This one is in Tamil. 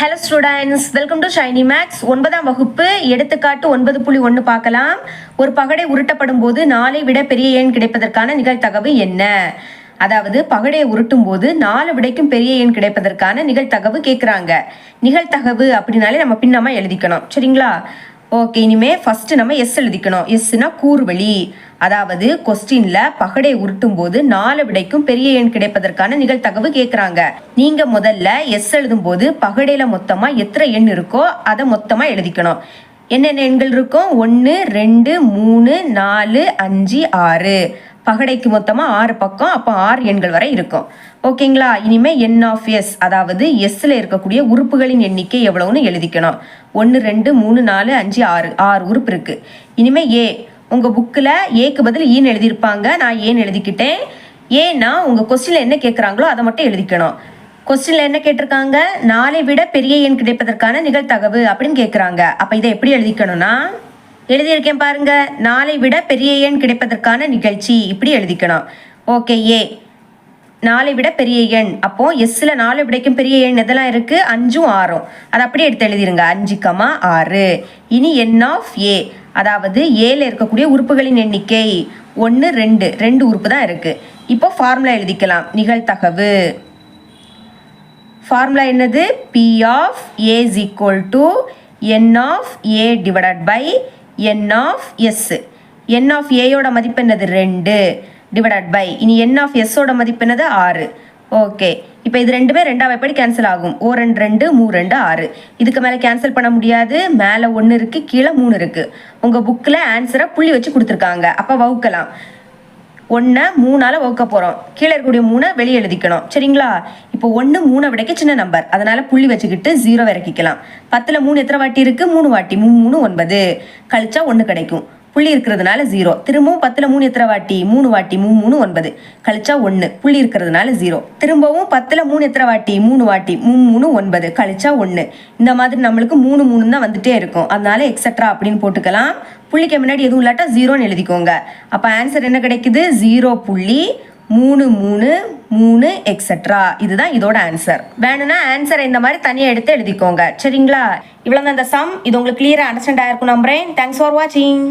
Hello students welcome to shiny maths ஒன்பதாம் வகுப்பு எடுத்துக்காட்டு ஒன்பது புள்ளி ஒன்று பார்க்கலாம். ஒரு பகடை உருட்டப்படும் போது நாலை விட பெரிய எண் கிடைப்பதற்கான நிகழ்த்தகவு என்ன? அதாவது பகடையை உருட்டும் போது நாலு விடைக்கும் பெரிய எண் கிடைப்பதற்கான நிகழ்த்தகவு கேட்குறாங்க நிகழ்த்தகவு அப்படின்னாலே நம்ம பின்னமாக எழுதிக்கணும். சரிங்களா? ஓகே இனிமே ஃபர்ஸ்ட் நம்ம எஸ் எழுதிக்கணும். எஸ்னா கூறுவழி அதாவது கொஸ்டின்ல பகடை உருட்டும் போது நாலு விடைக்கும் பெரிய எண் கிடைப்பதற்கான நிகழ்த்தகவு கேட்குறாங்க நீங்க முதல்ல எஸ் எழுதும் போது பகடையில மொத்தமா எத்தனை எண் இருக்கோ அதை மொத்தமா எழுதிக்கணும். என்னென்ன எண்கள் இருக்கும்? ஒன்று ரெண்டு மூணு நாலு அஞ்சு ஆறு. பகடைக்கு மொத்தமாக ஆறு பக்கம் அப்போ ஆறு எண்கள் வரை இருக்கும். ஓகேங்களா? இனிமேல் என் ஆஃப் எஸ் அதாவது எஸ்ஸில் இருக்கக்கூடிய உறுப்புகளின் எண்ணிக்கை எவ்வளவுன்னு எழுதிக்கணும். ஒன்று ரெண்டு மூணு நாலு அஞ்சு ஆறு ஆறு உறுப்பு இருக்குது இனிமேல் ஏ உங்கள் புக்கில் ஏக்கு பதில் e ஈன்னு எழுதியிருப்பாங்க. நான் ஏன்னு எழுதிக்கிட்டேன். ஏன்னா உங்கள் கொஸ்டினில் என்ன கேட்குறாங்களோ அதை மட்டும் எழுதிக்கணும். கொஸ்டினில் என்ன கேட்டிருக்காங்க? நாளை விட பெரிய எண் கிடைப்பதற்கான நிகழ்தகவு அப்படின்னு கேட்குறாங்க. அப்போ இதை எப்படி எழுதிக்கணும்னா எழுதியிருக்கேன் பாருங்க. நாளை விட பெரிய எண் கிடைப்பதற்கான நிகழ்ச்சி. இப்படி எழுதிக்கணும். Okay A. நாளை விட பெரிய எண். அப்போ எஸ்ல நாலு விடைக்கும் பெரிய எண் எதெல்லாம் இருக்கு? அஞ்சும் ஆறும். அதை அப்படியே எடுத்து எழுதிருங்க. அஞ்சு கமா ஆறு. இனி என் ஆஃப் ஏ அதாவது ஏல இருக்கக்கூடிய உறுப்புகளின் எண்ணிக்கை ஒன்று ரெண்டு. ரெண்டு உறுப்பு தான் இருக்கு. இப்போ ஃபார்முலா எழுதிக்கலாம். நிகழ்தகவு. ஃபார்முலா என்னது? P of A is equal to N of A divided by N of S N of ஏயோட மதிப்பு என்னது? ரெண்டு. டிவைடட் பை இனி என் ஆஃப் எஸ்ஸோட மதிப்பு என்னது? ஆறு. ஓகே இப்போ இது ரெண்டுமே ரெண்டாவது எப்படி கேன்சல் ஆகும். ஓ ரெண்டு ரெண்டு மூ ரெண்டு ஆறு. இதுக்கு மேலே கேன்சல் பண்ண முடியாது. மேலே ஒன்று இருக்குது கீழே மூணு இருக்குது உங்கள் புக்கில் ஆன்சரை புள்ளி வச்சு கொடுத்துருக்காங்க. அப்போ வகுக்கலாம். ஒன்றை மூணால் வகுக்க போகிறோம் கீழே இருக்கக்கூடிய மூணை வெளியே எழுதிக்கணும். சரிங்களா? இப்போ ஒன்று மூணை விடைக்க சின்ன நம்பர் அதனால் புள்ளி வச்சுக்கிட்டு ஜீரோ இறக்கிக்கலாம். பத்தில் மூணு எத்தனை வாட்டி இருக்குது மூணு வாட்டி. மூணு மூணு ஒன்பது. கழிச்சா ஒன்று கிடைக்கும். புள்ளி இருக்கிறதுனால ஜீரோ திரும்பவும் பத்தில் மூணு எத்தனை வாட்டி? மூணு வாட்டி. மூணு மூணு ஒன்பது. கழிச்சா ஒன்று புள்ளி இருக்கிறதுனால ஜீரோ திரும்பவும் பத்தில் மூணு எத்தனை வாட்டி? மூணு வாட்டி. மூணு மூணு ஒன்பது. கழிச்சா ஒன்று இந்த மாதிரி நம்மளுக்கு மூணு மூணு தான் வந்துட்டே இருக்கும். அதனால எக்ஸட்ரா அப்படின்னு போட்டுக்கலாம். புள்ளிக்கு முன்னாடி எதுவும் இல்லாட்டா ஜீரோன்னு எழுதிக்கோங்க. அப்போ ஆன்சர் என்ன கிடைக்குது? ஜீரோ புள்ளி மூணு மூணு மூணு எக்ஸட்ரா இதுதான் இதோட ஆன்சர் வேணும்னா ஆன்சரை இந்த மாதிரி தனியாக எடுத்து எழுதிக்கோங்க. சரிங்களா? இவ்வளோ தான் இந்த சம் இது உங்களுக்கு கிளியராக அண்டர்ஸ்டாண்ட் ஆயிருக்கும் நம்புறேன். தேங்க்ஸ் ஃபார் வாட்சிங்